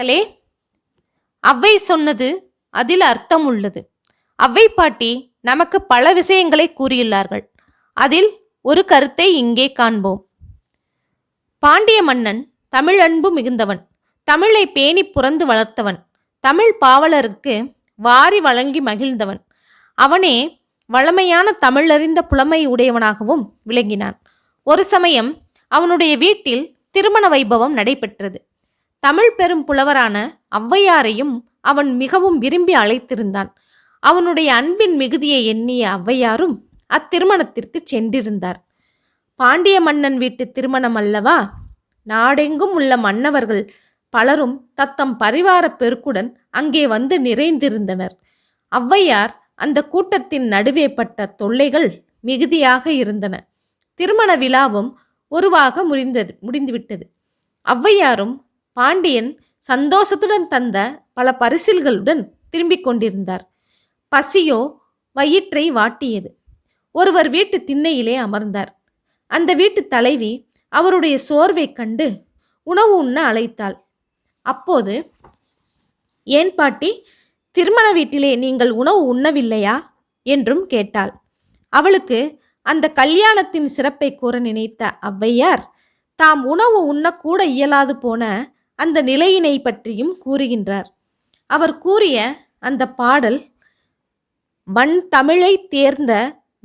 மக்களே அவ்வை சொன்னது அதில் அர்த்தம் உள்ளது அவ்வை பாட்டி நமக்கு பல விஷயங்களை கூறியுள்ளார்கள். அதில் ஒரு கருத்தை இங்கே காண்போம். பாண்டிய மன்னன் தமிழ் அன்பு மிகுந்தவன் தமிழை பேணி புறந்து வளர்த்தவன் தமிழ் பாவலருக்கு வாரி வழங்கி மகிழ்ந்தவன். அவனே வளமையான தமிழறிந்த புலமை உடையவனாகவும் விளங்கினான். ஒரு சமயம் அவனுடைய வீட்டில் திருமண வைபவம் நடைபெற்றது. தமிழ் பெரும் புலவரான ஔவையாரையும் அவன் மிகவும் விரும்பி அழைத்திருந்தான். அவனுடைய அன்பின் மிகுதியை எண்ணிய ஔவையாரும் அத்திருமணத்திற்கு சென்றிருந்தார். பாண்டிய மன்னன் வீட்டு திருமணம் அல்லவா? நாடெங்கும் உள்ள மன்னவர்கள் பலரும் தத்தம் பரிவார பெருக்குடன் அங்கே வந்து நிறைந்திருந்தனர். ஔவையார் அந்த கூட்டத்தின் நடுவே பட்ட தொல்லைகள் மிகுதியாக இருந்தன. திருமண விழாவும் உருவாக முடிந்தது முடிந்துவிட்டது. ஔவையாரும் பாண்டியன் சந்தோஷத்துடன் தந்த பல பரிசில்களுடன் திரும்பிக் கொண்டிருந்தார். பசியோ வயிற்றை வாட்டியது. ஒருவர் வீட்டு திண்ணையிலே அமர்ந்தார். அந்த வீட்டு தலைவி அவருடைய சோர்வைக் கண்டு உணவு உண்ண அழைத்தாள். அப்போது ஏன் பாட்டி திருமண வீட்டிலே நீங்கள் உணவு உண்ணவில்லையா? என்றும் கேட்டாள். அவளுக்கு அந்த கல்யாணத்தின் சிறப்பை கூற நினைத்த ஔவையார் தாம் உணவு உண்ணக்கூட இயலாது போன அந்த நிலையினை பற்றியும் கூறுகின்றார். அவர் கூறிய அந்த பாடல் வன் தமிழை தேர்ந்த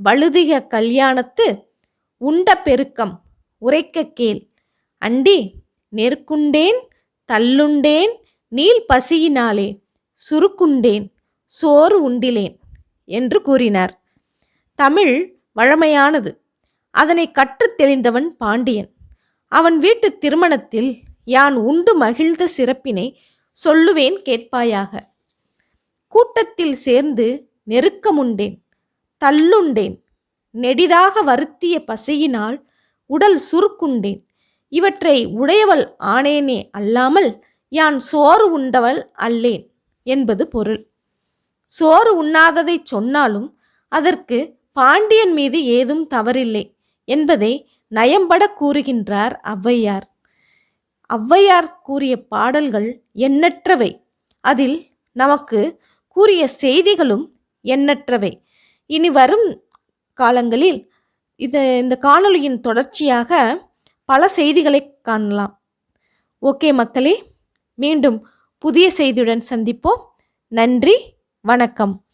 வழுதிக கல்யாணத்து உண்ட பெருக்கம் உரைக்க கேள். அண்டி நெருக்குண்டேன் தள்ளுண்டேன் நீள் பசியினாலே சுருக்குண்டேன் சோறு உண்டிலேன் என்று கூறினார். தமிழ் வழமையானது. அதனை கற்றுத் தெளிந்தவன் பாண்டியன். அவன் வீட்டு திருமணத்தில் யான் உண்டு மகிழ்ந்த சிறப்பினை சொல்லுவேன் கேட்பாயாக. கூட்டத்தில் சேர்ந்து நெருக்கமுண்டேன் தள்ளுண்டேன் நெடிதாக வருத்திய பசியினால் உடல் சுருக்குண்டேன். இவற்றை உடையவள் ஆனேனே அல்லாமல் யான் சோறு உண்டவள் அல்லேன் என்பது பொருள். சோறு உண்ணாததைச் சொன்னாலும் அதற்கு பாண்டியன் மீது ஏதும் தவறில்லை என்பதை நயம்பட கூறுகின்றார் ஔவையார். ஔவையார் கூறிய பாடல்கள் எண்ணற்றவை. அதில் நமக்கு கூறிய செய்திகளும் எண்ணற்றவை. இனி வரும் காலங்களில் இது இந்த காணொளியின் தொடர்ச்சியாக பல செய்திகளை காணலாம். ஓகே மக்களே மீண்டும் புதிய செய்தியுடன் சந்திப்போம். நன்றி வணக்கம்.